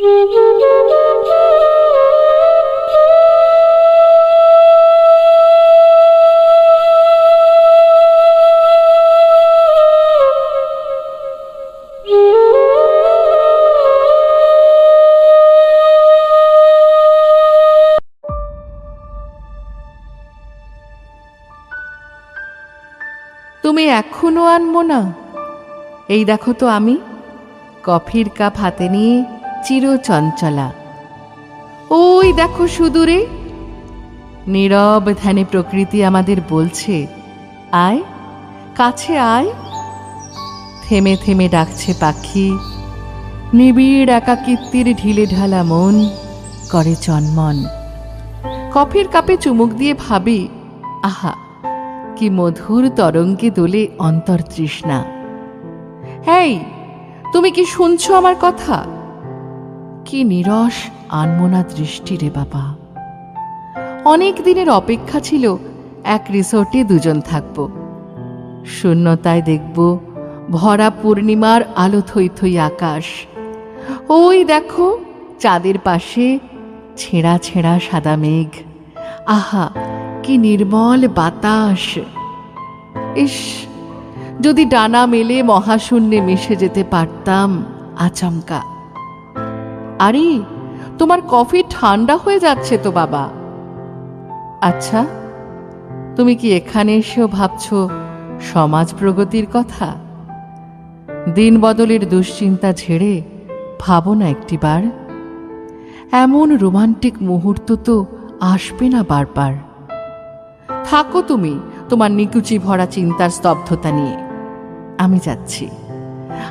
তুমি এখনও আনব না। এই দেখো তো আমি কফির কাপ হাতে নিয়ে চিরচঞ্চলা। ওই দেখো সুদূরে, নীরব ধ্যানে প্রকৃতি আমাদের বলছে, আয়, কাছে আয়। থেমে থেমে ডাকছে পাখি, নিবিড় একাকিত্বের ঢিলে ঢালা মন করে চন্মন। কফির কাপে চুমুক দিয়ে ভাবি, আহা, কি মধুর তরঙ্গে দোলে অন্তর্তৃষ্ণা। হেই, তুমি কি শুনছো আমার কথা? কি নিরস আনমোনা দৃষ্টি রে বাবা। অনেক দিনের অপেক্ষা ছিল, এক রিসোর্টে দুজন থাকব। শূন্যতায় দেখব ভরা পূর্ণিমার আলো থই থই আকাশ। ওই দেখো, চাঁদের পাশে ছেঁড়া ছেঁড়া সাদা মেঘ। আহা, কি নির্মল বাতাস। ইস, যদি ডানা মেলে মহাশূন্যে মিশে যেতে পারতাম, আচমকা। আরে, তোমার কফি ঠান্ডা হয়ে যাচ্ছে তো বাবা। আচ্ছা তুমি কি এখানে এসেও ভাবছ সমাজ প্রগতির কথা? দিন বদলের দুশ্চিন্তা ঝেড়ে ভাবো না একটিবার। এমন রোমান্টিক মুহূর্ত তো আসবে না বারবার। থাকো তুমি তোমার নিকুচি ভরা চিন্তার স্তব্ধতা নিয়ে। আমি যাচ্ছি।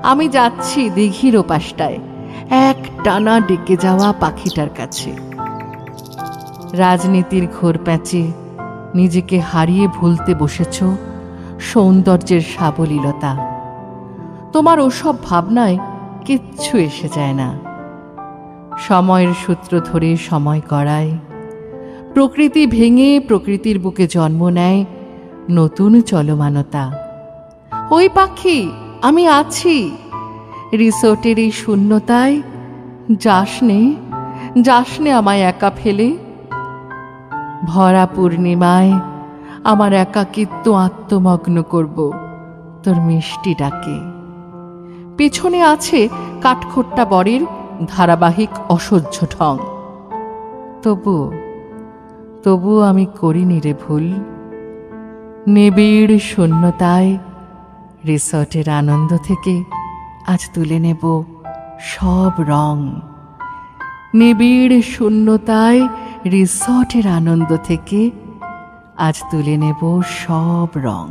আমি যাচ্ছি দিঘির ওপাশটায়। এক টানা ডেকে যাওয়া পাখিটার কাছে। রাজনীতির ঘোর প্যাচে নিজেকে হারিয়ে ভুলতে বসেছ সৌন্দর্যের সাবলীলতা। তোমার ওসব ভাবনায় কিচ্ছু এসে যায় না। সময়ের সূত্র ধরে সময় করায় প্রকৃতি ভেঙে প্রকৃতির বুকে জন্ম নেয় নতুন চলমানতা। ওই পাখি, আমি আছি। রিসোর্টের এই শূন্যতায় যাস যাসনে যাসনে আমায় একা ফেলে। ভরা পূর্ণিমায় আমার একাকিত্ব আত্মমগ্ন করব তোর মিষ্টি ডাকে। পেছনে আছে কাঠখোট্টা বরের ধারাবাহিক অসহ্য ঢং। তবুও তবুও আমি করিনি রে ভুল। নিবিড় শূন্যতায় রিসর্টের আনন্দ থেকে আজ তুলে নেব সব রং। নিবিড় শূন্যতায় রিসর্টের আনন্দ থেকে আজ তুলে নেব সব রং।